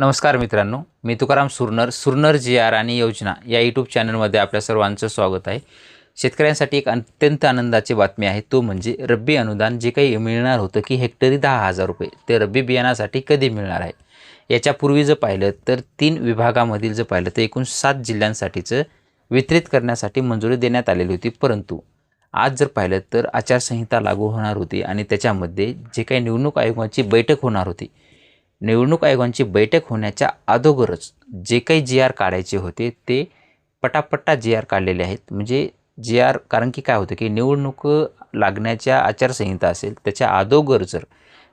नमस्कार मित्रांनो मी तुकाराम सुरनर सुरनर जी आर आणि योजना या यूट्यूब चॅनलमध्ये आपल्या सर्वांचं स्वागत आहे. शेतकऱ्यांसाठी एक अत्यंत आनंदाची बातमी आहे तो म्हणजे रब्बी अनुदान जे काही मिळणार होतं की हेक्टरी दहा हजार रुपये ते रब्बी बियाणासाठी कधी मिळणार आहे? याच्यापूर्वी जर पाहिलं तर तीन विभागामधील जर पाहिलं तर एकूण सात जिल्ह्यांसाठीचं वितरित करण्यासाठी मंजुरी देण्यात आलेली होती. परंतु आज जर पाहिलं तर आचारसंहिता लागू होणार होती आणि त्याच्यामध्ये जे काही निवडणूक आयोगाची बैठक होणार होती निवडणूक आयोगांची बैठक होण्याच्या अगोदरच जे काही जी आर काढायचे होते ते पटापट्टा जी आर काढलेले आहेत. म्हणजे जी आर कारण की काय होतं की निवडणूक लागण्याच्या आचारसंहिता असेल त्याच्या अगोदर जर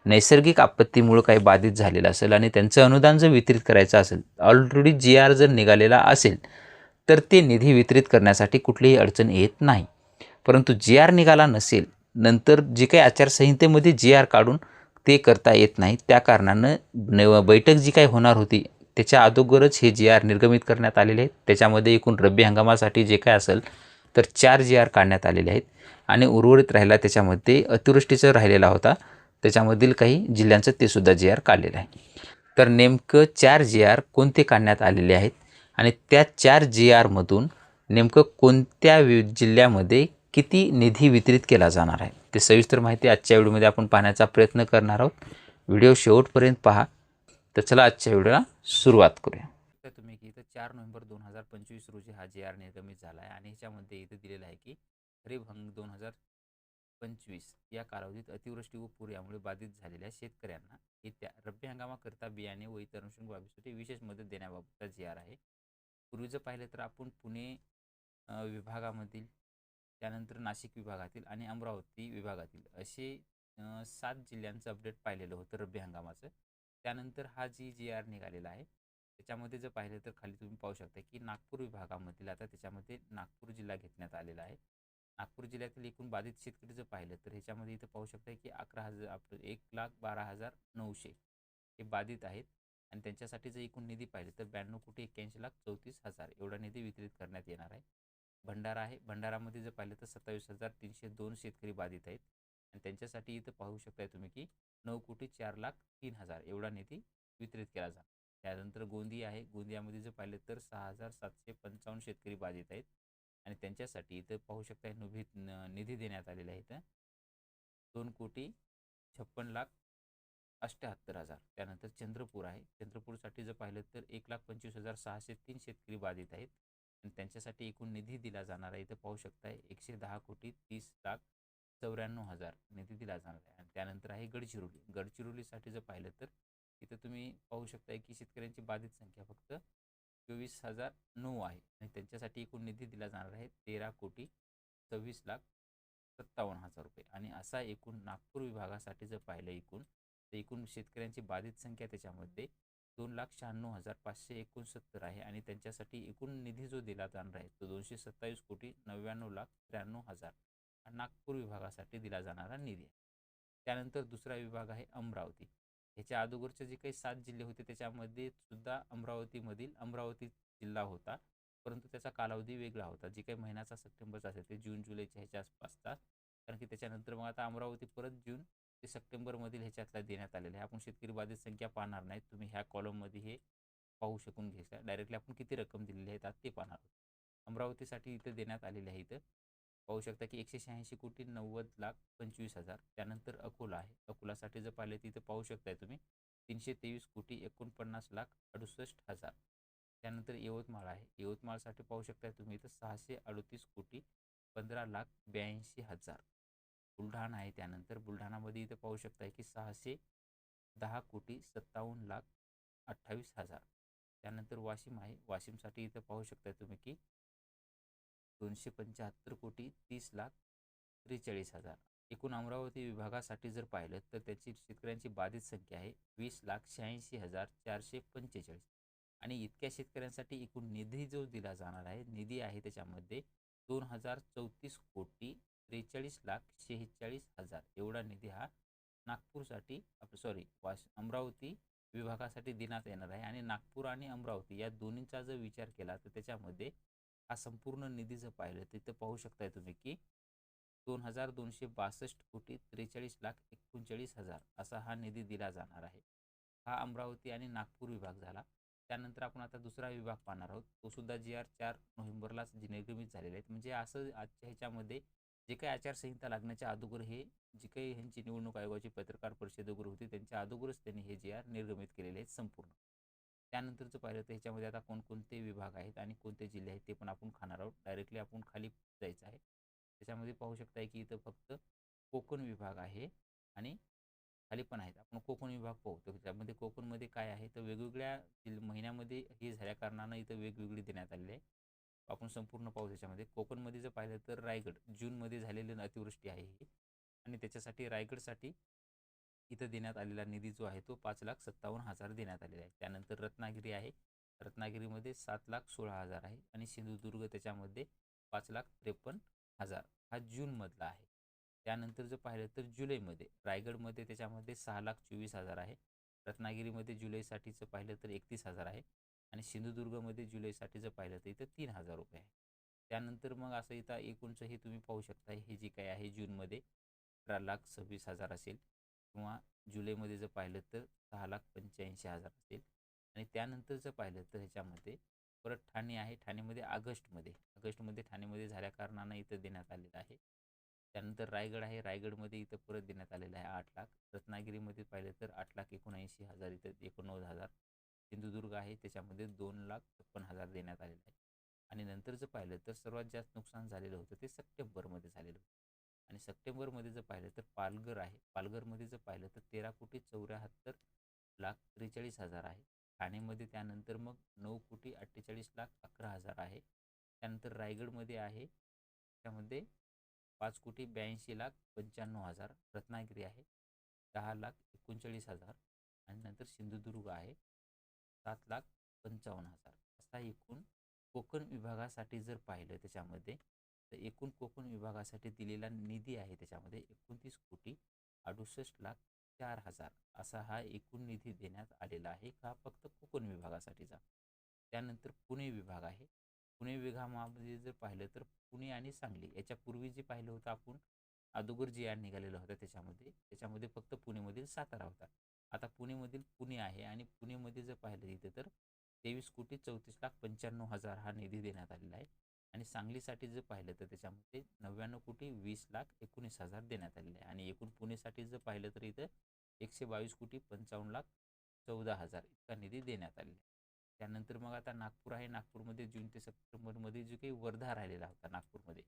नैसर्गिक आपत्तीमुळं काही बाधित झालेलं असेल आणि त्यांचं अनुदान जर वितरित करायचं असेल ऑलरेडी जी आर जर निघालेला असेल तर ते निधी वितरित करण्यासाठी कुठलीही अडचण येत नाही. परंतु जी आर निघाला नसेल नंतर जे काही आचारसंहितेमध्ये जी आर काढून ते करता येत नाही. त्या कारणानं न बैठक जी काही होणार होती त्याच्या अगोदरच हे जी आर निर्गमित करण्यात आलेले आहेत. त्याच्यामध्ये एकूण रब्बी हंगामासाठी जे काय असेल तर चार जी आर काढण्यात आलेले आहेत. आणि उर्वरित राहिला त्याच्यामध्ये अतिवृष्टीचं राहिलेला होता. त्याच्यामधील काही जिल्ह्यांचं ते सुद्धा जी आर काढलेलं आहे. तर नेमकं चार जी आर कोणते काढण्यात आलेले आहेत? आणि त्या चार जी आरमधून नेमकं कोणत्या वि जिल्ह्यामध्ये किती निधी वितरित केला जाणार आहे? ते सविस्तर माहिती आजच्या व्हिडिओमध्ये आपण पाहण्याचा प्रयत्न करणार आहोत. व्हिडिओ शेवटपर्यंत पहा. तर चला आजच्या व्हिडिओला सुरुवात करूया. तर तुम्ही की इथं चार नोव्हेंबर दोन हजार पंचवीस रोजी हा जे आर निर्गमित झाला आहे आणि ह्याच्यामध्ये इथं दिलेलं आहे की खरीप हंग दोन हजार पंचवीस या कालावधीत अतिवृष्टी व पूर यामुळे बाधित झालेल्या शेतकऱ्यांना येत्या रब्बी हंगामाकरता बियाणे व इतर अनुषंग बाबीसाठी विशेष मदत देण्याबाबतचा जे आर आहे. पूर्वीचं पाहिलं तर आपण पुणे विभागामधील त्यानंतर नाशिक विभागातील आणि अमरावती विभागातील असे सात जिल्ह्यांचं अपडेट पाहिलेलं होतं रब्बी हंगामाचं. त्यानंतर हा जी जी आर निघालेला आहे त्याच्यामध्ये जर पाहिलं तर खाली तुम्ही पाहू शकता की नागपूर विभागामधील आता त्याच्यामध्ये नागपूर जिल्हा घेतण्यात आलेला आहे. नागपूर जिल्ह्यातील एकूण बाधित शेतकरी जर पाहिलं तर ह्याच्यामध्ये इथं पाहू शकता की अकरा हजार आपलं एक लाख बारा हजार नऊशे हे बाधित आहेत. आणि त्यांच्यासाठी जर एकूण निधी पाहिलं तर ब्याण्णव कोटी एक्क्याऐंशी लाख चौतीस हजार एवढा निधी वितरित करण्यात येणार आहे. भंडारा आहे. भंडारामध्ये जर पाहिलं तर सत्तावीस हजार तीनशे दोन शेतकरी बाधित आहेत. आणि त्यांच्यासाठी इथं पाहू शकताय तुम्ही की नऊ कोटी चार लाख तीन हजार एवढा निधी वितरित केला जा त्यानंतर गोंदिया आहे. गोंदियामध्ये जर पाहिलं तर सहा हजार सातशे पंचावन्न शेतकरी बाधित आहेत. आणि त्यांच्यासाठी इथं पाहू शकता निधी निधी देण्यात आलेला आहे इथं. दोन कोटी छप्पन लाख अष्ट्याहत्तर हजार. त्यानंतर चंद्रपूर आहे. चंद्रपूरसाठी जर पाहिलं तर एक लाख पंचवीस हजार सहाशे तीन शेतकरी बाधित आहेत. आणि त्यांच्यासाठी एकूण निधी दिला जाणार आहे. इथं पाहू शकताय एकशे दहा कोटी तीस लाख चौऱ्याण्णव हजार निधी दिला जाणार आहे. आणि त्यानंतर आहे गडचिरोली. गडचिरोलीसाठी जर पाहिलं तर इथं तुम्ही पाहू शकताय की शेतकऱ्यांची बाधित संख्या फक्त चोवीस हजार नऊ आहे. आणि त्यांच्यासाठी एकूण निधी दिला जाणार आहे तेरा कोटी सव्वीस लाख सत्तावन्न हजार रुपये. आणि असा एकूण नागपूर विभागासाठी जर पाहिलं एकूण तर एकूण शेतकऱ्यांची बाधित संख्या त्याच्यामध्ये दोन लाख शहाण्णव हजार पाचशे एकोणसत्तर आहे आणि त्यांच्यासाठी एकूण निधी जो दिला जाणार आहे तो दोनशे सत्तावीस कोटी नव्याण्णव लाख त्र्याण्णव हजार हा नागपूर विभागासाठी दिला जाणारा निधी आहे. त्यानंतर दुसरा विभाग आहे अमरावती. ह्याच्या अगोदरचे जे काही सात जिल्हे होते त्याच्यामध्ये सुद्धा अमरावतीमधील अमरावती जिल्हा होता परंतु त्याचा कालावधी वेगळा होता. जे काही महिन्याचा सप्टेंबरचा असेल ते जून जुलैच्या ह्याच्या आसपासचा कारण की त्याच्यानंतर मग आता अमरावती परत जून ते सप्टेंबरमधील ह्याच्यातला देण्यात आलेलं आहे. आपण शेतकरी बाधित संख्या पाहणार नाही. तुम्ही ह्या कॉलममध्ये हे पाहू शकून घ्यायचं डायरेक्टली आपण किती रक्कम दिलेली आहे ते पाहणार आहोत. अमरावतीसाठी इथं देण्यात आलेले आहे इथं. पाहू शकता की एकशे शहाऐंशी कोटी नव्वद लाख पंचवीस हजार. त्यानंतर अकोला आहे. अकोलासाठी जर पाहिलं तिथं पाहू शकताय तुम्ही. तीनशे तेवीस कोटी एकोणपन्नास लाख अडुसष्ट हजार. त्यानंतर यवतमाळ आहे. यवतमाळसाठी पाहू शकताय तुम्ही इथं सहाशे अडतीस कोटी पंधरा लाख ब्याऐंशी हजार. बुलढाणा आहे. त्यानंतर बुलढाणामध्ये इथं पाहू शकताय की सहाशे दहा कोटी सत्तावन्न लाख अठ्ठावीस हजार. त्यानंतर वाशिम आहे. वाशिमसाठी इथं पाहू शकताय तुम्ही की दोनशे पंच्याहत्तर कोटी तीस लाख त्रेचाळीस हजार. एकूण अमरावती विभागासाठी जर पाहिलं तर त्याची शेतकऱ्यांची बाधित संख्या आहे वीस लाख शहाऐंशी हजार चारशे पंचेचाळीस. आणि इतक्या शेतकऱ्यांसाठी एकूण निधी जो दिला जाणार आहे निधी आहे त्याच्यामध्ये दोन हजार चौतीस कोटी त्रेचाळीस लाख शेहेचाळीस हजार. एवढा निधी हा नागपूरसाठी सॉरी वाश अमरावती विभागासाठी देण्यात येणार आहे. आणि नागपूर आणि अमरावती या दोन्हींचा जर विचार केला तर त्याच्यामध्ये हा संपूर्ण निधी जर पाहिलं तिथं पाहू शकताय तुम्ही की दोन हजार दोनशे बासष्ट कोटी त्रेचाळीस लाख एकोणचाळीस हजार असा हा निधी दिला जाणार आहे. हा अमरावती आणि नागपूर विभाग झाला. त्यानंतर आपण आता दुसरा विभाग पाहणार आहोत. तो सुद्धा जी आर चार नोव्हेंबरलाच निर्गमित झालेला आहे. म्हणजे असं आजच्या ह्याच्यामध्ये जे काही आचारसंहिता लागण्याच्या अगोदर हे जी काही ह्यांची निवडणूक आयोगाची पत्रकार परिषद वगैरे होती त्यांच्या अगोदरच त्यांनी हे जे आर निर्गमित केलेले आहेत संपूर्ण. त्यानंतरचं पाहिलं तर ह्याच्यामध्ये आता कोणकोणते विभाग आहेत आणि कोणते जिल्हे आहेत ते पण आपण खाणार आहोत. डायरेक्टली आपण खाली जायचं आहे. त्याच्यामध्ये पाहू शकताय की इथं फक्त कोकण विभाग आहे आणि खाली पण आहेत. आपण कोकण विभाग पाहू त्यामध्ये कोकणमध्ये काय आहे? तर वेगवेगळ्या महिन्यामध्ये हे झाल्या कारणानं इथं वेगवेगळी देण्यात आलेली आहे. आपण संपूर्ण पाऊस त्याच्यामध्ये कोकणमध्ये जर पाहिलं तर रायगड जूनमध्ये झालेली अतिवृष्टी आहे ही. आणि त्याच्यासाठी रायगडसाठी इथं देण्यात आलेला निधी जो आहे तो पाच लाख सत्तावन्न हजार देण्यात आलेला आहे. त्यानंतर रत्नागिरी आहे. रत्नागिरीमध्ये सात लाख सोळा हजार आहे आणि सिंधुदुर्ग त्याच्यामध्ये पाच लाख त्रेपन्न हजार हा जूनमधला आहे. त्यानंतर जर पाहिलं तर जुलैमध्ये रायगडमध्ये त्याच्यामध्ये सहा लाख चोवीस हजार आहे. रत्नागिरीमध्ये जुलैसाठीचं पाहिलं तर एकतीस हजार आहे. आणि सिंधुदुर्गमध्ये जुलैसाठी जर पाहिलं तर इथं तीन हजार रुपये आहे. त्यानंतर मग असं इथं एकूणचं हे तुम्ही पाहू शकता हे जे काही आहे जूनमध्ये अठरा लाख सव्वीस हजार असेल किंवा जुलैमध्ये जर पाहिलं तर सहा लाख पंच्याऐंशी हजार असेल. आणि त्यानंतर जर पाहिलं तर ह्याच्यामध्ये परत ठाणे आहे. ठाणेमध्ये ऑगस्टमध्ये ऑगस्टमध्ये ठाणेमध्ये झाल्या कारणानं इथं देण्यात आलेलं आहे. त्यानंतर रायगड आहे. रायगडमध्ये इथं परत देण्यात आलेलं आहे आठ लाख. रत्नागिरीमध्ये पाहिलं तर आठ लाख एकोणऐंशी हजार इथं एकोणनव्वद हजार सिंधुदुर्ग आहे त्याच्यामध्ये दोन लाख छप्पन हजार देण्यात आलेलं आहे. आणि नंतर जर पाहिलं तर सर्वात जास्त नुकसान झालेलं होतं ते सप्टेंबरमध्ये झालेलं होतं. आणि सप्टेंबरमध्ये जर पाहिलं तर पालघर आहे. पालघरमध्ये जर पाहिलं तर तेरा कोटी चौऱ्याहत्तर लाख त्रेचाळीस हजार आहे. ठाणेमध्ये त्यानंतर मग नऊ कोटी अठ्ठेचाळीस लाख अकरा हजार आहे. त्यानंतर रायगडमध्ये आहे. त्यामध्ये पाच कोटी ब्याऐंशी लाख पंच्याण्णव हजार रत्नागिरी आहे. दहा लाख एकोणचाळीस हजार. आणि नंतर सिंधुदुर्ग आहे. सात लाख पंचावन्न हजार. असा एकूण कोकण विभागासाठी जर पाहिलं त्याच्यामध्ये तर एकूण कोकण विभागासाठी दिलेला निधी आहे त्याच्यामध्ये एकोणतीस कोटी अडुसष्ट लाख चार हजार. असा हा एकूण निधी देण्यात आलेला आहे का? फक्त कोकण विभागासाठीचा. त्यानंतर पुणे विभाग आहे. पुणे विभागामध्ये जर पाहिलं तर पुणे आणि सांगली याच्यापूर्वी जे पाहिलं होतं आपण अगोदर जे आर निघालेलं होतं त्याच्यामध्ये त्याच्यामध्ये फक्त पुणेमधील सातारा होता. आता पुणेमधील पुणे आहे आणि पुणेमध्ये जर पाहिलं तिथे तर तेवीस कोटी चौतीस लाख पंच्याण्णव हजार हा निधी देण्यात आलेला आहे. आणि सांगलीसाठी जर पाहिलं तर त्याच्यामध्ये नव्याण्णव कोटी वीस लाख एकोणीस हजार देण्यात आलेले आहे. आणि एकूण पुणेसाठी जर पाहिलं तर इथं एकशे बावीस कोटी पंचावन्न लाख चौदा हजार इतका निधी देण्यात आलेला आहे. त्यानंतर मग आता नागपूर आहे. नागपूरमध्ये जून ते सप्टेंबरमध्ये जो काही वर्धा राहिलेला होता नागपूरमध्ये.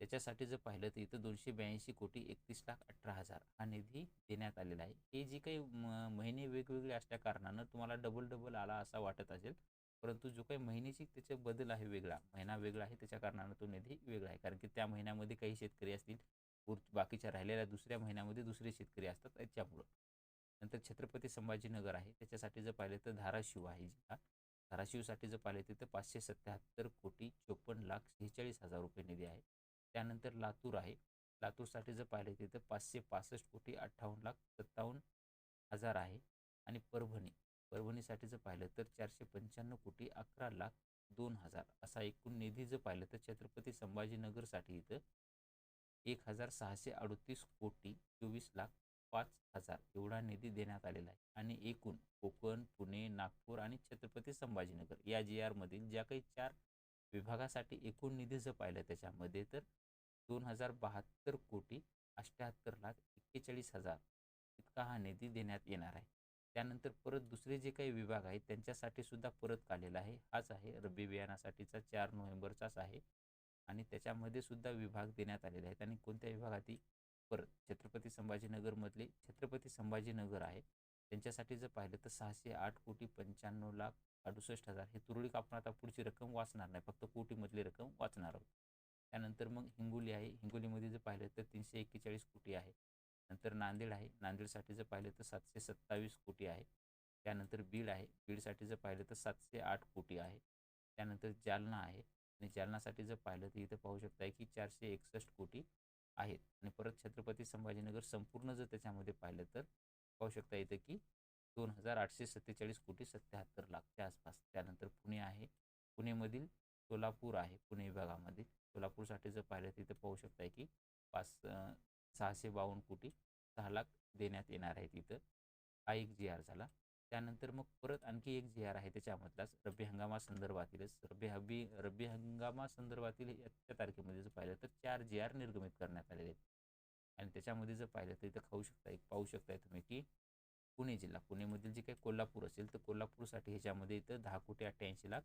त्याच्यासाठी जर पाहिलं तर इथं दोनशे ब्याऐंशी कोटी एकतीस लाख अठरा हजार हा निधी देण्यात आलेला आहे. हे जी काही म महिने वेगवेगळे असल्या कारणानं तुम्हाला डबल डबल आला असा वाटत असेल परंतु जो काही महिन्याची त्याचा बदल आहे वेगळा महिना वेगळा आहे त्याच्या कारणानं तो निधी वेगळा आहे. कारण की त्या महिन्यामध्ये काही शेतकरी असतील बाकीच्या राहिलेल्या दुसऱ्या महिन्यामध्ये दुसरे शेतकरी असतात त्याच्यामुळं. नंतर छत्रपती संभाजीनगर आहे त्याच्यासाठी जर पाहिलं तर धाराशिव आहे जिल्हा धाराशिवसाठी जर पाहिले तिथं पाचशे सत्याहत्तर कोटी चोपन्न लाख शेहेचाळीस हजार रुपये निधी आहे. त्यानंतर लातूर आहे. लातूरसाठी जर पाहिले तिथं पाचशे पासष्ट कोटी अठ्ठावन्न लाख सत्तावन्न हजार आहे. आणि परभणी परभणीसाठी जर पाहिलं तर चारशे पंच्याण्णव कोटी अकरा लाख दोन हजार असा एकूण निधी जर पाहिलं तर छत्रपती संभाजीनगरसाठी इथं एक हजार सहाशे अडतीस कोटी चोवीस लाख पाच हजार एवढा निधी देण्यात आलेला आहे. आणि एकूण कोकण पुणे नागपूर आणि छत्रपती संभाजीनगर या जी आरमधील ज्या काही चार विभागासाठी एकूण निधी जर पाहिलं त्याच्यामध्ये तर दोन हजार बहात्तर कोटी अष्ट्याहत्तर लाख एक्केचाळीस हजार इतका हा निधी देण्यात येणार आहे. त्यानंतर परत दुसरे जे काही विभाग आहेत त्यांच्यासाठी सुद्धा परत काढलेला आहे. हाच आहे रब्बी बियाणासाठीचा चार नोव्हेंबरचाच आहे आणि त्याच्यामध्ये सुद्धा विभाग देण्यात आलेले आहेत आणि कोणत्या विभागातील परत छत्रपती संभाजीनगरमधले छत्रपती संभाजीनगर आहे. त्यांच्यासाठी जर पाहिलं तर सहाशे आठ कोटी पंच्याण्णव लाख अडुसष्ट हजार. हे तुरळी आपण आता पुढची रक्कम वाचणार नाही. फक्त कोटीमधली रक्कम वाचणार आहोत. त्यानंतर मग हिंगोली आहे. हिंगोलीमध्ये जर पाहिलं तर तीनशे एक्केचाळीस कोटी आहे. नंतर नांदेड आहे. नांदेडसाठी जर पाहिलं तर सातशे सत्तावीस कोटी आहे. त्यानंतर बीड आहे. बीडसाठी जर पाहिलं तर सातशे आठ कोटी आहे. त्यानंतर जालना आहे. आणि जालनासाठी जर पाहिलं तर इथं पाहू शकता की चारशे एकसष्ट कोटी आहेत. आणि परत छत्रपती संभाजीनगर संपूर्ण जर त्याच्यामध्ये पाहिलं तर पाहू शकता इथं की दोन हजार आठशे सत्तेचाळीस कोटी सत्याहत्तर लाखच्या आसपास. त्यानंतर पुणे आहे. पुणेमधील सोलापूर आहे पुणे विभागामध्ये. सोलापूरसाठी जर पाहिलं तर पाहू शकता की पाच सहाशे बावन्न कोटी सहा लाख देण्यात येणार आहे तिथं. हा एक जी आर झाला. त्यानंतर मग परत आणखी एक जी आर आहे त्याच्यामधलाच रब्बी हंगामासंदर्भातीलच रब्बी हबी रब्बी हंगामासंदर्भातील या तारखेमध्ये जर पाहिलं तर चार जी आर निर्गमित करण्यात आलेले आहेत. आणि त्याच्यामध्ये जर पाहिलं तर इथं खाऊ शकता पाहू शकताय तुम्ही की पुणे जिल्हा. पुणेमधील जे काही कोल्हापूर असेल तर कोल्हापूरसाठी ह्याच्यामध्ये इथं दहा कोटी अठ्ठ्याऐंशी लाख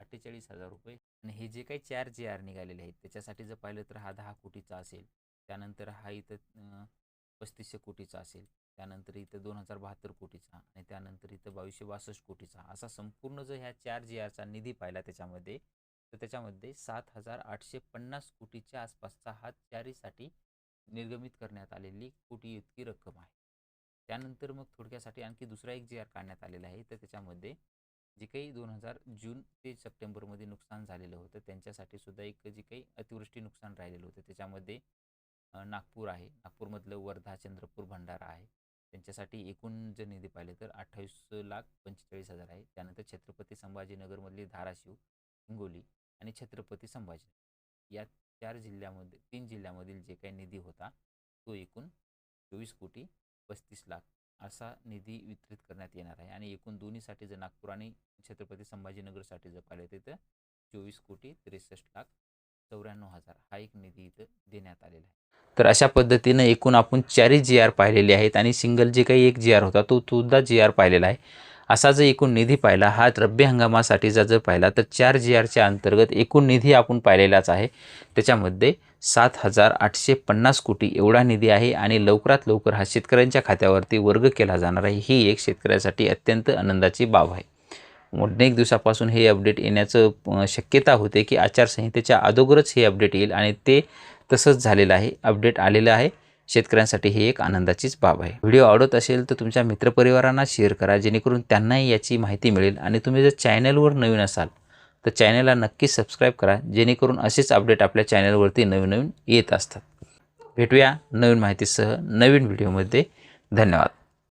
अठ्ठेचाळीस हजार रुपये. आणि हे जे काही चार जे आर निघालेले आहेत त्याच्यासाठी जर पाहिलं तर हा दहा कोटीचा असेल. त्यानंतर हा इथं पस्तीसशे कोटीचा असेल. त्यानंतर इथं दोन हजार बहात्तर कोटीचा आणि त्यानंतर इथं बावीसशे बासष्ट कोटीचा. असा संपूर्ण जर ह्या चार जी आरचा निधी पाहिला त्याच्यामध्ये तर त्याच्यामध्ये सात हजार आठशे पन्नास कोटीच्या आसपासचा हा चारीसाठी निर्गमित करण्यात आलेली कोटी इतकी रक्कम आहे. त्यानंतर मग थोडक्यासाठी आणखी दुसरा एक जी आर काढण्यात आलेला आहे तर त्याच्यामध्ये जे काही दोन हजार जून ते सप्टेंबरमध्ये नुकसान झालेलं होतं त्यांच्यासाठी सुद्धा एक जे काही अतिवृष्टी नुकसान राहिलेलं होतं. त्याच्यामध्ये नागपूर आहे. नागपूरमधलं वर्धा चंद्रपूर भंडारा आहे. त्यांच्यासाठी एकूण जर निधी पाहिले तर अठ्ठावीस लाख पंचेचाळीस हजार आहे. त्यानंतर छत्रपती संभाजीनगरमधली धाराशिव हिंगोली आणि छत्रपती संभाजी या चार जिल्ह्यामध्ये तीन जिल्ह्यामधील जे काही निधी होता तो एकूण चोवीस कोटी पस्तीस लाख असा निधी वितरित करण्यात येणार आहे. आणि एकूण दोन्हीसाठी जर नागपूर आणि छत्रपती संभाजीनगरसाठी जर पाहिलं तर चोवीस कोटी त्रेसष्ट लाख चौऱ्याण्णव हजार हा एक निधी इथं देण्यात आलेला आहे. तर अशा पद्धतीनं एकूण आपण चारही जी आर पाहिलेले आहेत आणि सिंगल जे काही एक जी आर होता तो सुद्धा जी आर पाहिलेला आहे. असा जर एकूण निधी पाहिला हा रब्बी हंगामासाठीचा जर पाहिला तर चार जी आरच्या अंतर्गत एकूण निधी आपण पाहिलेलाच आहे. त्याच्यामध्ये सात हजार आठशे पन्नास कोटी एवढा निधी आहे आणि लवकरात लवकर हा शेतकऱ्यांच्या खात्यावरती वर्ग केला जाणार आहे. ही एक शेतकऱ्यासाठी अत्यंत आनंदाची बाब आहे. अनेक दिवसापासून हे अपडेट येण्याचं शक्यता होते की आचारसंहितेच्या अगोदरच हे अपडेट येईल आणि ते तसंच झालेलं आहे. अपडेट आलेलं आहे. शेतकऱ्यांसाठी ही एक आनंदाचीच बाब आहे. व्हिडिओ आवडत असेल तर तुमच्या मित्रपरिवारांना शेअर करा जेणेकरून त्यांनाही याची माहिती मिळेल आणि तुम्ही जर चॅनलवर नवीन असाल तर चॅनलला नक्की सबस्क्राईब करा जेणेकरून असेच अपडेट आपल्या चॅनलवरती नवीन नवीन येत असतात. भेटूया नवीन माहितीसह नवीन व्हिडिओमध्ये. धन्यवाद.